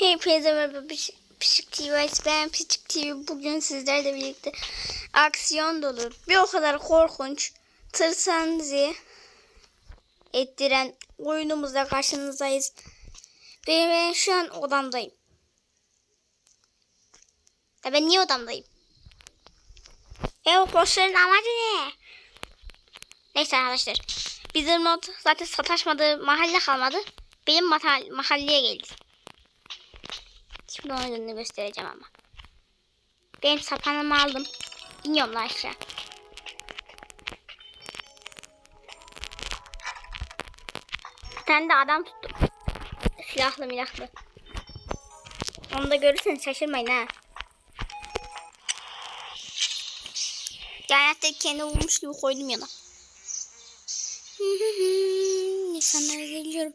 Hepinize merhaba Pişik TV. Ben Pişik TV. Bugün sizlerle birlikte aksiyon dolu, bir o kadar korkunç, tırsanızı ettiren oyunumuzda karşınızdayız. Ve ben şu an odamdayım. Ya ben niye odamdayım? E o posterin amacı ne? Neyse arkadaşlar. Bizim not zaten sataşmadığı mahalle kalmadı. Benim mahal- mahalleye geldi. Şimdi onun gününü göstereceğim ama. Benim sapanımı aldım. İniyorum lan aşağı. Bir tane de adam tuttum. Silahlı milahlı. Onu da görürseniz şaşırmayın ha. Cennette kendi vurmuş gibi koydum yana. İnsanlara geliyorum.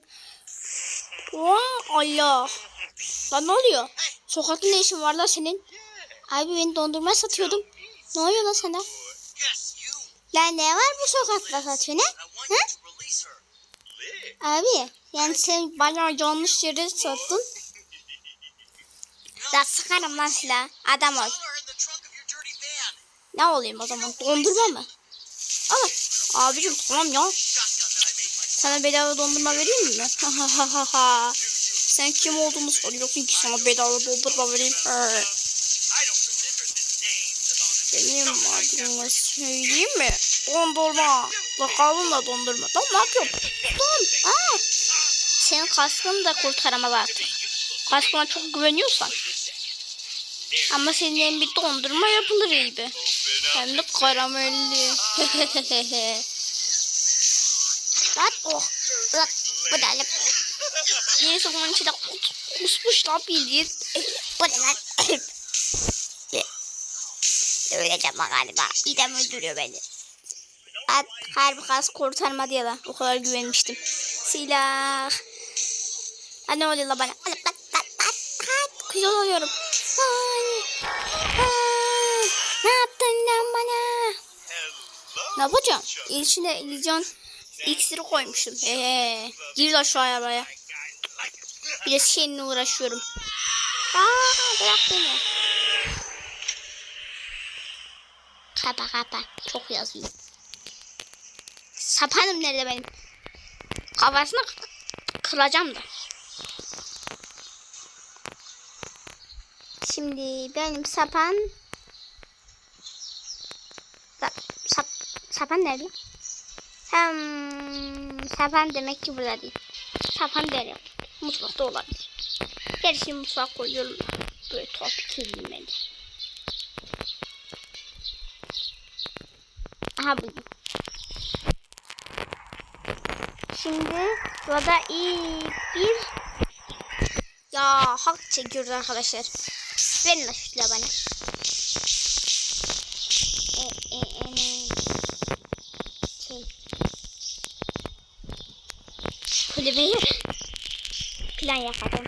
Oo, Allah. Lan ne oluyor? Sokakta ne işin var lan senin? Abi ben dondurma satıyordum. Ne oluyor lan sana? Lan ne var bu sokakta satıyor ne? Ha? Abi yani sen bayağı yanlış yere sattın. Ya sıkarım lan silah. Adam ol. Ne olayım o zaman? Dondurma mı? Ama abicim tamam ya. Sana bedava dondurma vereyim mi? Ha ha ha ha ha. Sen kim olduğunu soruyorsun ki sana bedava dondurma vereyim. Benim adımı söyleyeyim mi? Dondurma. Bakalım da dondurma. Lan ne yapıyorsun? Don. Aa. Senin kaskını da kurtaramaz artık. Kaskına çok güveniyorsan. Ama senin bir dondurma yapılır gibi. Hem de karamelli. Lan oh. Lan bu da. Neyse bunun içinde kus- kusmuş lan bildiğin. Bu ne lan? Öleceğim ben galiba. İdem öldürüyor beni. At, harbi kas kurtarma diye lan. O kadar güvenmiştim. Silah. Ha ne oluyor lan bana? Hadi pat pat pat pat. Güzel oluyorum. Ay. Ay. Ne yaptın lan bana? Ne yapacağım? İçine illüzyon iksiri koymuşum. Ee, gir şu arabaya. Bir de seninle uğraşıyorum. Aa, bırak beni. Kapa kapa. Çok yazıyor. Sapanım nerede benim? Kafasına k- kıracağım da. Şimdi benim sapan Sa- sap, sapan nerede? Hem sapan demek ki burada değil. Sapan derim. Mutfakta olabilir. Her şeyi mutfağa koyuyorum. Böyle tuhaf kirlenmeli. Aha buldum. Şimdi burada iyi bir ya hak çekiyoruz arkadaşlar. Verin şu silahı bana. E, e, e? Şey. Kulübeyi plan yapalım.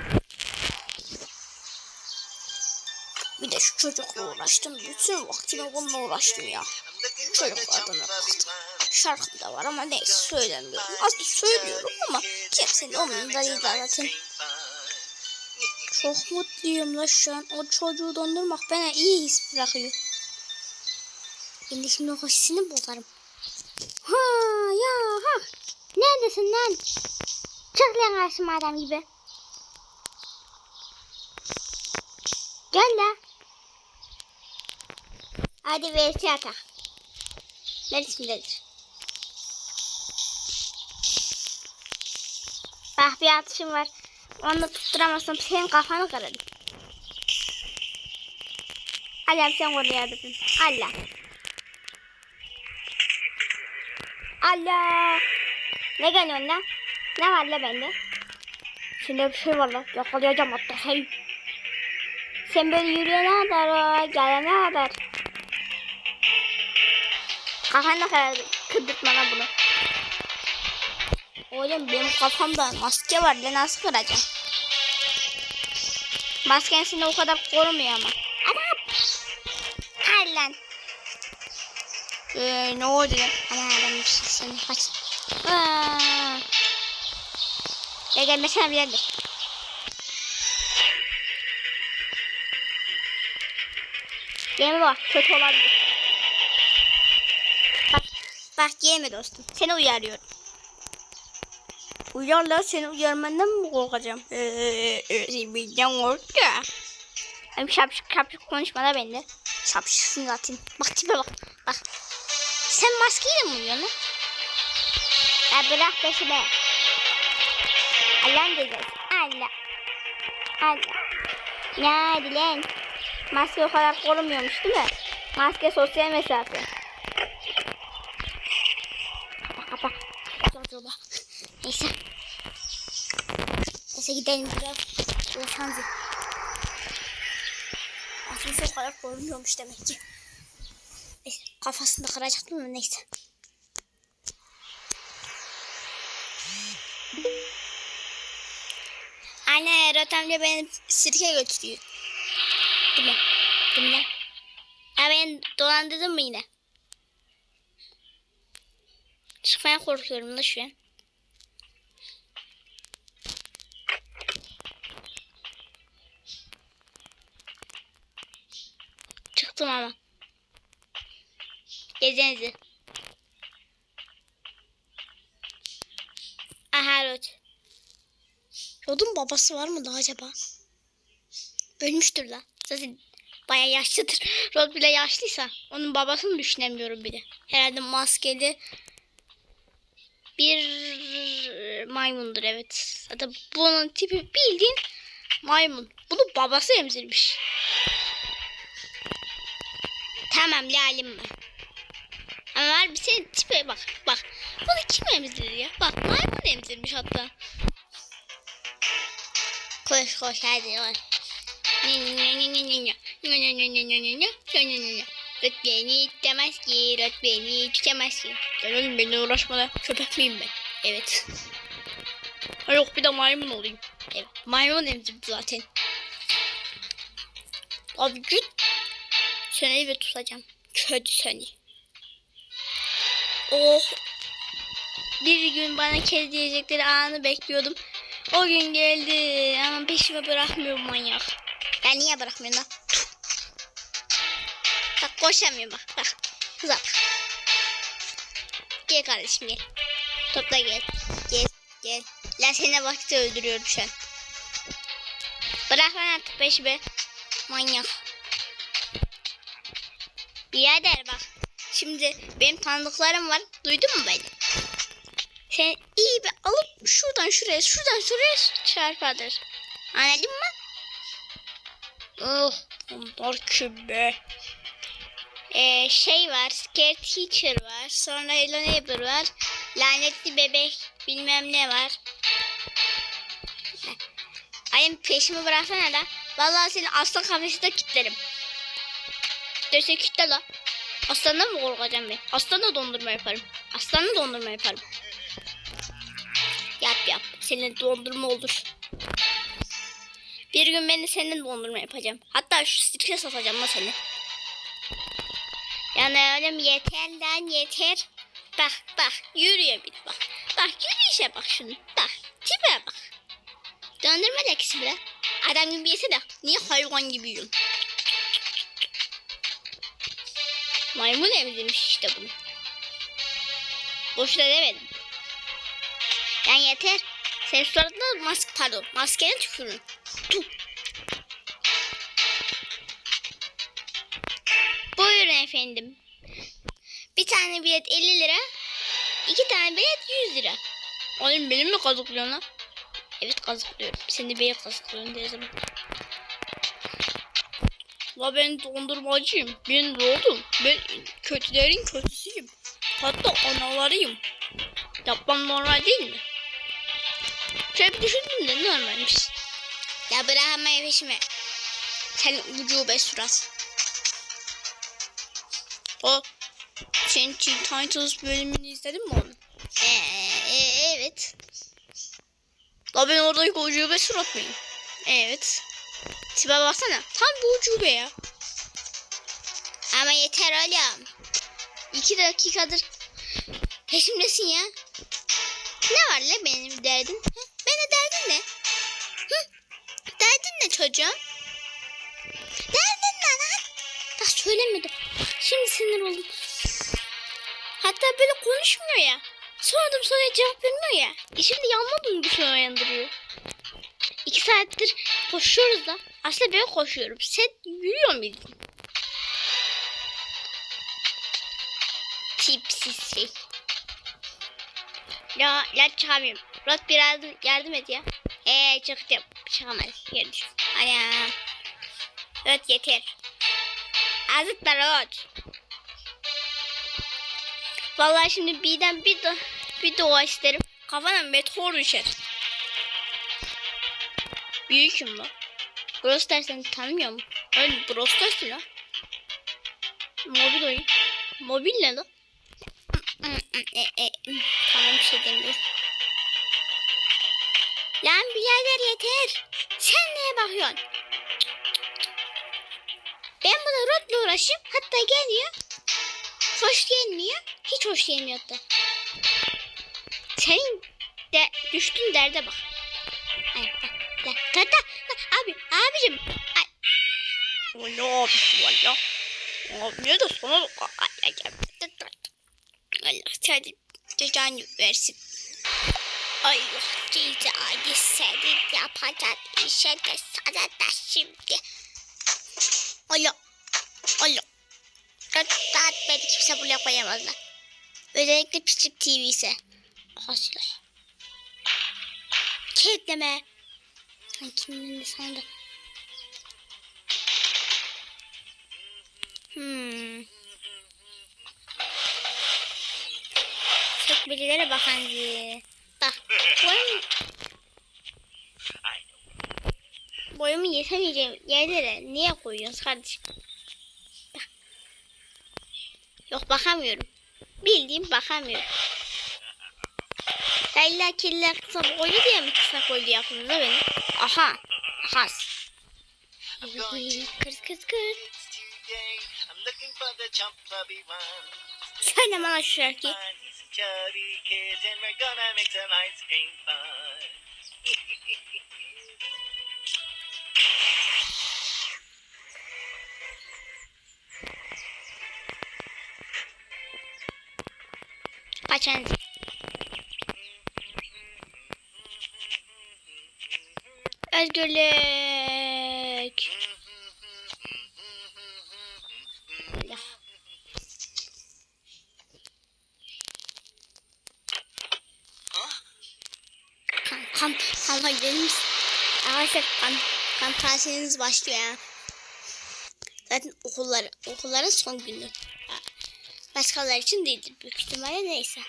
Bir de şu çocukla uğraştım. Bütün vaktimi bununla uğraştım ya. Çocuk adına baktım. Şarkım da var ama neyse söylemiyorum. Aslında söylüyorum ama kimsenin umurunda değil zaten. Çok mutluyum la şu an. O çocuğu dondurmak bana iyi his bırakıyor. Ben de şimdi o hissini bozarım. Ha ya ha. Neredesin lan? Çık lan karşıma adam gibi. Gel la. Hadi VS atak. Neresindedir? Bak bir atışım var. Onu da tutturamazsam senin kafanı kırarım. Allah sen orada yardım. Allah. Allah. Ne geliyor lan? Ne var la bende? Şimdi bir şey var lan. Yakalayacağım hatta sen. Sen böyle yürüyene kadar o, gelene kadar. Kafanı kırarım. Kırdırtma lan bunu. Oğlum benim kafamda maske var. Ben nasıl kıracağım? Masken seni o kadar korumuyor ama. Adam! Hayır lan. Ee, ne oldu lan? Ana adam seni kaç. Aa. Ya gelmesene bir yerde. Yeme bak kötü olabilir. Bak, bak yeme dostum. Seni uyarıyorum. Uyarlar seni uyarmandan mı korkacağım? Eee bizden korktu. Hem şapşık şapşık konuşma da bende. Şapşıksın zaten. Bak tipe bak. Bak. Sen maskeyle mi uyuyorsun? Ya bırak peşime. Allah'ın diyeceğiz. Allah. Allah. Ya hadi. Maske o kadar korumuyormuş değil mi? Maske sosyal mesafe. Bak bak. Neyse. Neyse gidelim biraz. Hanzi. Maskesi o kadar korumuyormuş demek ki. Neyse, kafasını da kıracaktım mı neyse. Anne Erot amca beni sirke götürüyor. Değil mi? Değil mi lan? Ha beni dolandırdın mı yine? Çıkmaya korkuyorum da şu an. Çıktım ama. Gezenizi. Aha Erot. Rod'un babası var mı da acaba? Ölmüştür la. Zaten baya yaşlıdır. Rod bile yaşlıysa onun babasını düşünemiyorum bile. Herhalde maskeli bir maymundur evet. Zaten bunun tipi bildiğin maymun. Bunu babası emzirmiş. Tamam lalim mi? Ama var bir senin tipe bak bak. Bunu kim emzirir ya? Bak maymun emzirmiş hatta. Koş koş hadi koş. Rıt beni itemez ki, rıt beni tükemez ki. Gel oğlum benimle uğraşma da köpek miyim ben? Evet. Ha yok bir de maymun olayım. Evet maymun emzirdi zaten. Abi git. Seni eve tutacağım. Kötü seni. Oh. Bir gün bana kedi diyecekleri anı bekliyordum. O gün geldi ama peşime bırakmıyor manyak. Ya niye bırakmıyorsun lan? Bak koşamıyor bak bak. Hıza bak. Gel kardeşim gel. Topla gel. Gel gel. La seni vakti öldürüyorum şu an. Bırak lan artık peşime. Manyak. Birader bak. Şimdi benim tanıdıklarım var. Duydun mu beni? Sen iyi bir alıp şuradan şuraya şuradan şuraya çarpadır. Anladın mı? Oh bunlar kim be? Ee, şey var, Scare Teacher var, sonra Hello Neighbor var, lanetli bebek bilmem ne var. Ayım peşimi bıraksana da. Vallahi seni aslan kafesinde kilitlerim. Döse kilitle la. Aslandan mı korkacağım ben? Aslanla dondurma yaparım. Aslanla dondurma yaparım. Yap yap. Senin dondurma olur. Bir gün ben de senin dondurma yapacağım. Hatta şu sirke satacağım da seni. Yani oğlum yeter lan yeter. Bak bak yürüyor bir bak. Bak yürüyüşe bak şunu. Bak tipe bak. Dondurma da ikisi bile. Adam gibi yese de niye hayvan gibi yiyorsun? Maymun emzirmiş işte bunu. Boşuna demedim. Yani yeter. Sen suratına mask pardon maskeni tükürün. Efendim. Bir tane bilet 50 lira. iki tane bilet 100 lira. Oğlum benim mi kazıklıyorsun lan? Evet kazıklıyorum. Seni beni kazıklıyorum diye zaman. La ben dondurmacıyım. Ben oldum. Ben kötülerin kötüsüyüm. Hatta analarıyım. Yapmam normal değil mi? Şöyle bir düşündüm de normalmiş. Ya bırakma peşime. Sen ucube surat. O Teen Titans bölümünü izledin mi onu? Ee, evet. La ben oradaki ucube surat mıyım? Evet. Tipe baksana. Tam bu ucube ya. Ama yeter oğlum. İki dakikadır peşimdesin ya. Ne var la benim derdim? Hı? Benim derdin ne? Hı? Derdin ne çocuğum? Derdin ne lan? Bak söylemedim. Şimdi sinir oldum. Hatta böyle konuşmuyor ya. Sordum soruya cevap vermiyor ya. E şimdi yanma duygusunu uyandırıyor. İki saattir koşuyoruz da. Aslında ben koşuyorum. Sen yürüyor muydun? Tipsiz şey. Ya ya çıkamıyorum. Rot biraz yardım et ya. Eee çıktım. Çıkamaz. Düştüm. Anam. Rot yeter. Azıtma Rot. Vallahi şimdi birden bir de bir doğa isterim. Kafana meteor düşer. Büyüküm lan. Brostar seni tanımıyor mu? Öyle Brostar'sın lan. Mobil oyun. Mobil ne lan? Tamam bir şey demiyorum. Lan birader yeter. Sen neye bakıyorsun? Ben buna rotla uğraşayım. Hatta geliyor. Hoş gelmiyor. Hiç hoş gelmiyor hatta. Senin de düştüğün derde bak. Ay bak. La, la, la, la, abi, abicim. Ay. O ne abisi var ya? Abiye de sana Allah seni cezanı versin. Ay cezayı senin yapacak işe de sana da şimdi. Alo. Alo. Rahat beni kimse buraya koyamazlar. Özellikle Pislik TV ise. Asla. Kilitleme. Ay kimin sana da. Hmm. Çok bilgilere bakan diye. Bak. Boyumu yetemeyeceğim yerlere niye koyuyorsun kardeşim? Bak. Yok bakamıyorum. Bildiğim bakamıyorum. İlla kirliler kısa boylu diye mi kısa boylu yaptınız da beni? Aha. Aha. The chubby one. Söyle bana şu şarkıyı. Kaçan. Özgürlük. Kan, kan, kan hayırınız. Arkadaşlar kan, kan tatiliniz başlıyor ya. Zaten okullar, okulların son günü. Başkaları için değildir büyük ihtimalle neyse.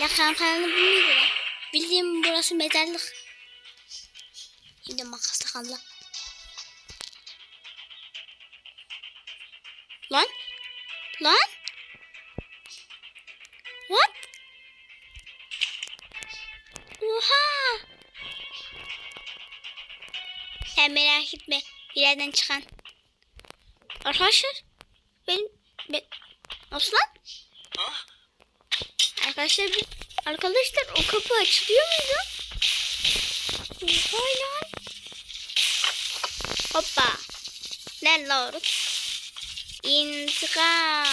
Ya muydu lan? Bildiğim burası mezarlık. Şimdi makasla kanla. Lan? Lan? What? Oha! Sen merak etme. Bir yerden çıkan. Arkadaşlar. Ben... ben Nasıl lan? Arkadaşlar. Arkadaşlar o kapı açılıyor muydu? Oha lan. Hoppa. Lan Laurut. İntikam.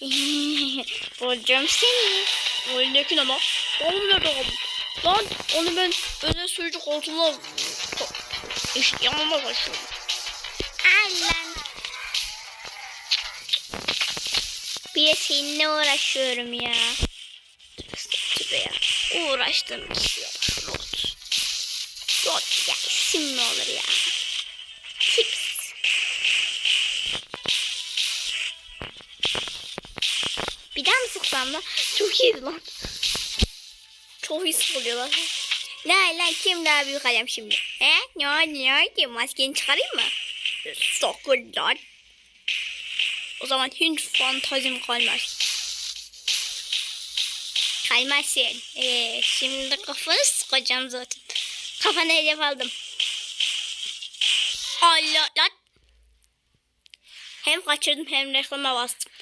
Bulacağım seni. Oyundaki ne lan? Oğlum? Lan onu ben özel sürücü koltuğuna işte yanıma taşıyorum. De seninle uğraşıyorum ya. Tübe ya. Uğraştığım yok. Rot. Yok ya isim mi olur ya? Tips. Bir daha mı sıksam lan? Çok iyiydi lan. Çok iyi sıkılıyorlar. La la kim daha büyük adam şimdi? He? Ne oldu ne oldu? Maskeni çıkarayım mı? Sakın lan. O zaman hiç fantazim kalmaz. Kalmazsın. Ee, şimdi kafanı sıkacağım zaten. Kafana hedef aldım. Allah lan. Hem kaçırdım hem reklama bastım.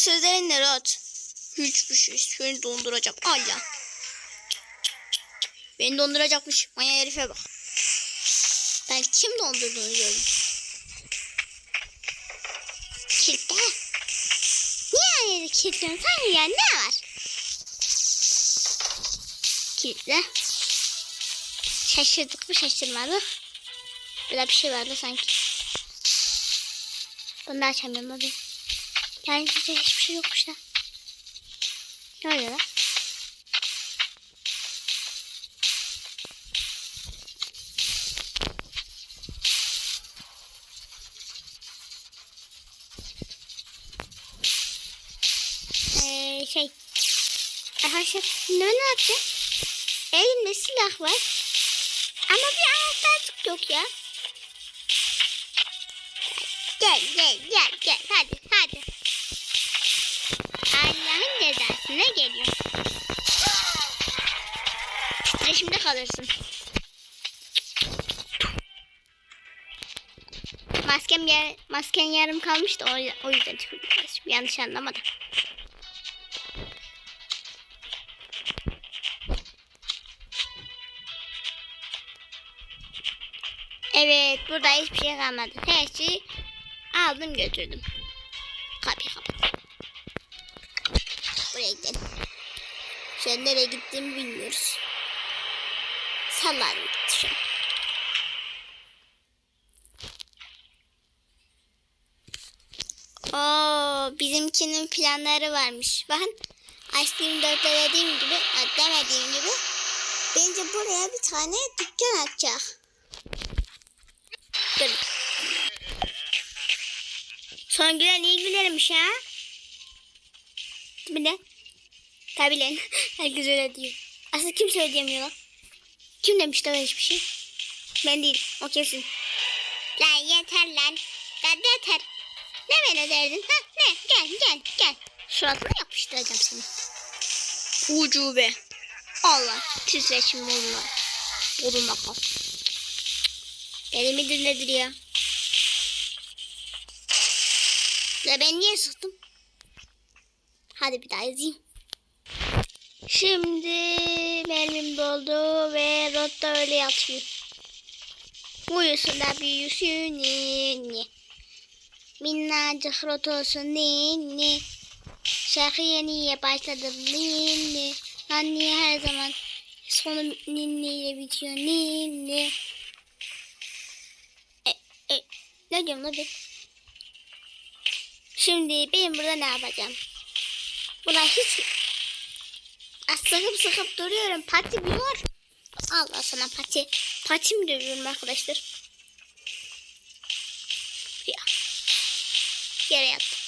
Sözlerin ne rahat. Hiçbir şey. Seni donduracağım. Allah. Beni donduracakmış. Maya herife bak. Ben kim dondurduğunu gördüm. Kilitle. Niye yeri kilitliyorsun? Sen ya ne var? Kilitle. Şaşırdık mı şaşırmadık. Böyle bir şey vardı sanki. Bunu da açamıyorum abi. Yani hiçbir hiçbir şey yokmuş da. Ne oluyor lan? Ee, şey. Arkadaşlar ne ne yapacağız? Elimde silah var. Ama bir anahtarcık yok ya. Gel gel gel gel hadi hadi. Allah'ın cezasına geliyor. Titreşimde kalırsın. Maskem yer, masken yarım kalmıştı o, o yüzden tükürdüm. Yanlış anlamadım. Evet burada hiçbir şey kalmadı. Her şeyi aldım götürdüm. Kapıyı kapat. Buraya gidelim. Nereye gittiğimi bilmiyoruz. Sallarım gitti şu. Oo, bizimkinin planları varmış. Bakın Ice Cream 4'te dediğim gibi, ha, demediğim gibi bence buraya bir tane dükkan açacak. Dur. Son gülen iyi gülermiş ha. Değil mi lan? Tabii lan. Herkes öyle diyor. Aslında kim söyleyemiyor lan? Kim demiş de öyle hiçbir şey? Ben değil. O kesin. Lan yeter lan. Lan yeter. Ne bana derdin? Ha ne? Gel gel gel. Suratına yapıştıracağım seni. Ucube. Allah. Titreşim olma. Olun bakalım. Deli midir nedir ya? Ya ben niye sıktım? Hadi bir daha yazayım. Şimdi mermim doldu ve rotta öyle yatıyor. Uyusun da büyüsün ninni. Minnacık rot olsun ninni. Şarkı yeniye başladım ninni. Anne her zaman sonu ninni ile bitiyor ninni. E, e, ne diyorum lan ben? Şimdi benim burada ne yapacağım? Buna hiç sıkıp sıkıp duruyorum. Pati diyor. Allah sana pati. Pati mi dövüyorum arkadaşlar? Ya. Yere yattım.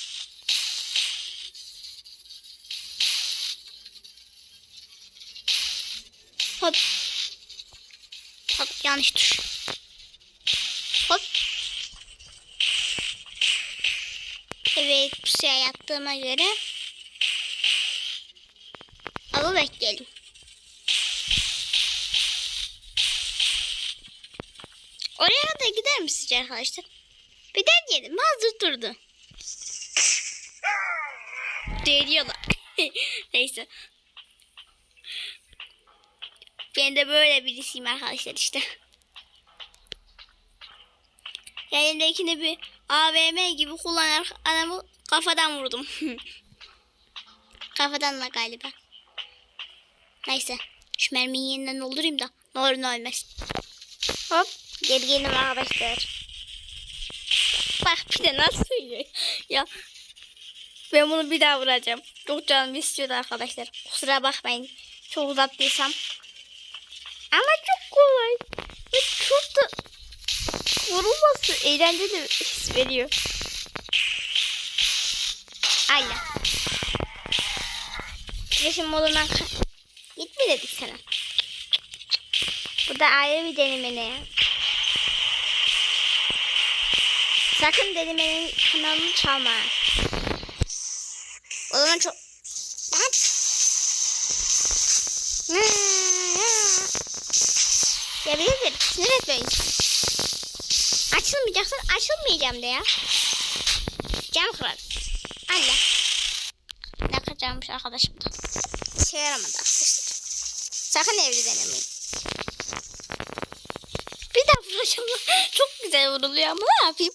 Hop. Hop yanlış tuş. Hop. Evet pusuya yattığıma göre mi sizce arkadaşlar? Bir deneyelim. Hazır durdu. Değiyorlar. Neyse. Ben de böyle birisiyim arkadaşlar işte. Elimdekini bir AVM gibi kullanarak adamı kafadan vurdum. kafadan da galiba. Neyse. Şu mermiyi yeniden doldurayım da ne olur ne olmaz. Hop. Geri gelin arkadaşlar. Bak bir de nasıl söylüyor. Ya ben bunu bir daha vuracağım. Çok canım istiyordu arkadaşlar. Kusura bakmayın. Çok uzattıysam. Ama çok kolay. Ve çok da vurulması eğlenceli his veriyor. Aynen. Resim modundan ka- Git mi dedik sana? Bu da ayrı bir deneme ne ya? Sakın denemenin kanalını çalma. O zaman çok... Ya birader sinir etme insan. Açılmayacaksın açılmayacağım de ya. Cam kırar. Allah. Ne kaçarmış arkadaşım da. İşe yaramadı arkadaşlar. Sakın evde denemeyin. Bir daha vuracağım. Çok güzel vuruluyor ama ne yapayım?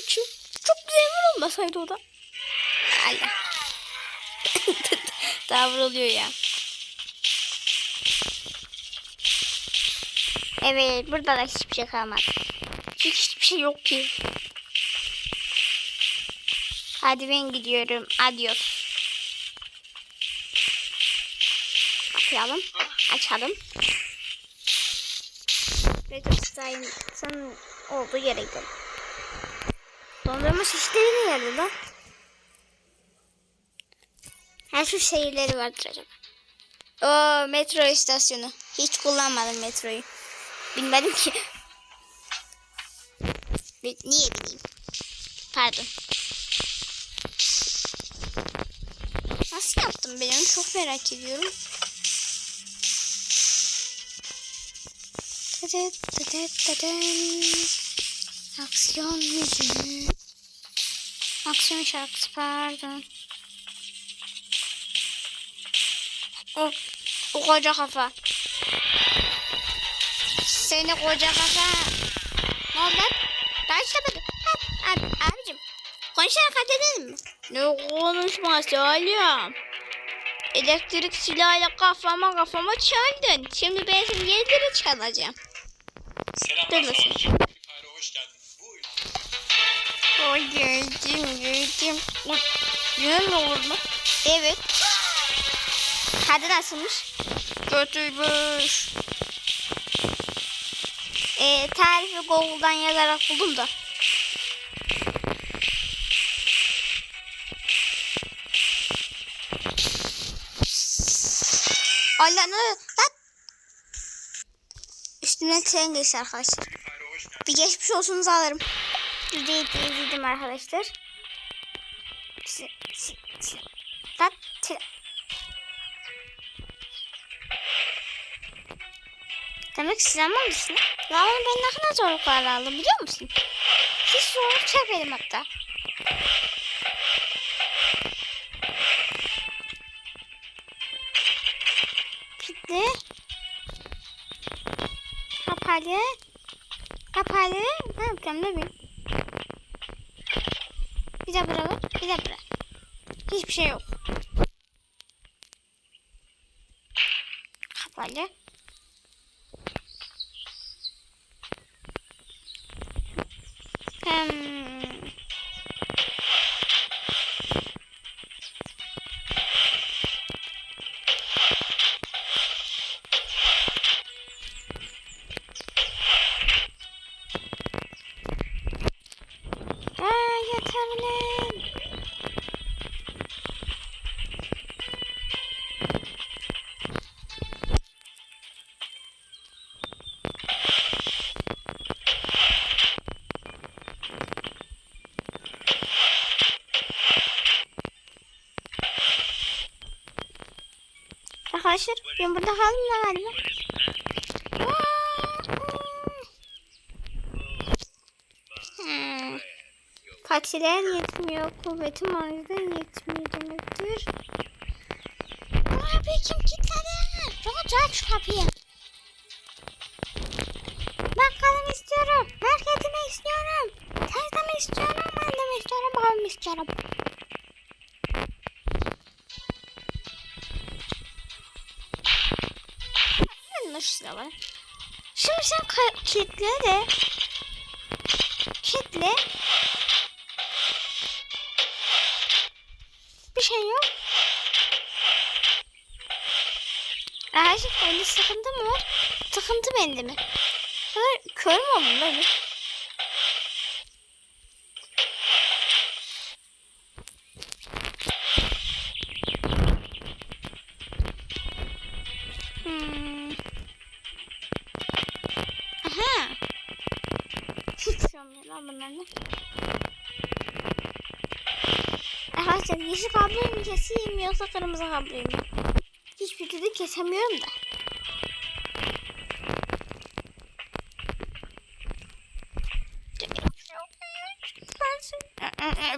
Suçu. Çok güzel vurulmasaydı o da. Allah. vuruluyor ya. Evet burada da hiçbir şey kalmadı. Çünkü hiçbir şey yok ki. Hadi ben gidiyorum. Adios. Kapayalım. Açalım. Retrostyle'ın olduğu yere gidelim. Dondurma şişleri ne yerde lan? Her şu şehirleri vardır acaba. O metro istasyonu. Hiç kullanmadım metroyu. Bilmedim ki. Niye bileyim? Pardon. Nasıl yaptım ben onu çok merak ediyorum. Aksiyon müziği. Aksiyon şarkısı pardon. O, o koca kafa. Seni koca kafa. Ne oldu lan? Daha işlemedi. Ha, abi, abicim. Konuşarak halledelim mi? Ne konuşması oğlum? Elektrik silahıyla kafama kafama çaldın. Şimdi ben seni yerlere çalacağım. Selamlar Dur Geldim. Uy, Yine mi oldu? Evet. Hadi nasılmış? Kötüymüş. Ee, tarifi Google'dan yazarak buldum da. Oluyor? Lan. Üstümden tren geçti arkadaşlar. Bir geçmiş olsunuzu alırım. Yüzde izledim arkadaşlar. Lan. Demek siz anlamışsın. Ya onu ben ne kadar zorluklarla aldım biliyor musun? Hiç zorluk çekmedim hatta. Kilitli. Kapalı. Kapalı. Ne yapacağım ne bileyim. Bir de buralı. Bir de bura. Hiçbir şey yok. Kapalı. Ben burada kaldım da galiba. Hmm. Patiler yetmiyor. Kuvvetim o yüzden yetmiyor demektir. Abi kim kilitledi? Rahat aç kapıyı. Bakkalımı istiyorum. Marketimi istiyorum. Teyzemi istiyorum. Annemi istiyorum. Babamı istiyorum. Şu silahı. Şimdi sen kilitle de. Kilitle. Bir şey yok. Arkadaşlar bende sıkıntı mı var? Sıkıntı bende mi? Kör mü oldum? E, mı? Arkadaşlar yeşil kabloyu mu keseyim yoksa kırmızı kabloyu mu? Hiçbir türlü kesemiyorum da.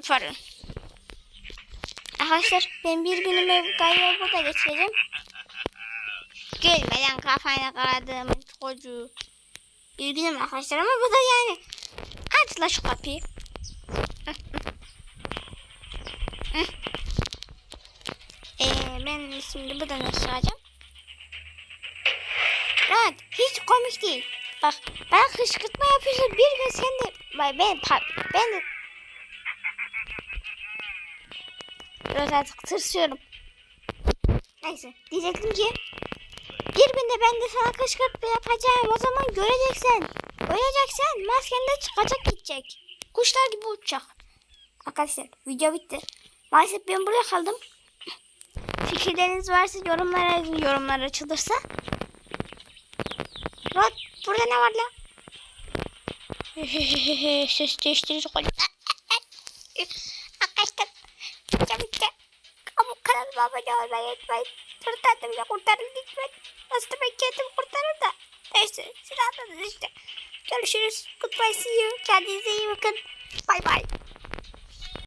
Pardon. E, arkadaşlar ben bir günümü galiba burada geçireceğim. Gülmeden kafana karadığım çocuğu. İlginim arkadaşlar ama bu da yani Aç la şu kapıyı. Ee, ben şimdi buradan aşağıcağım. Lan hiç komik değil. Bak ben kışkırtma yapıyorsun bir gün sen de ben pa- ben de Biraz artık tırsıyorum. Neyse diyecektim ki bir günde ben de sana kışkırtma yapacağım o zaman göreceksin. Göreceksin masken de çıkacak gidecek. Kuşlar gibi uçacak. Arkadaşlar video bitti. Maalesef ben burada kaldım. Fikirleriniz varsa yorumlara yazın yorumlar açılırsa. Rod burada ne var lan? Ses değiştirici. Arkadaşlar video bitti. Ama kanalıma abone olmayı unutmayın. Kurtardım ya kurtarın lütfen. Aslında ben kendimi kurtarırım da. Neyse siz anladınız işte. Görüşürüz. Goodbye see you. Kendinize iyi bakın. Bye bye.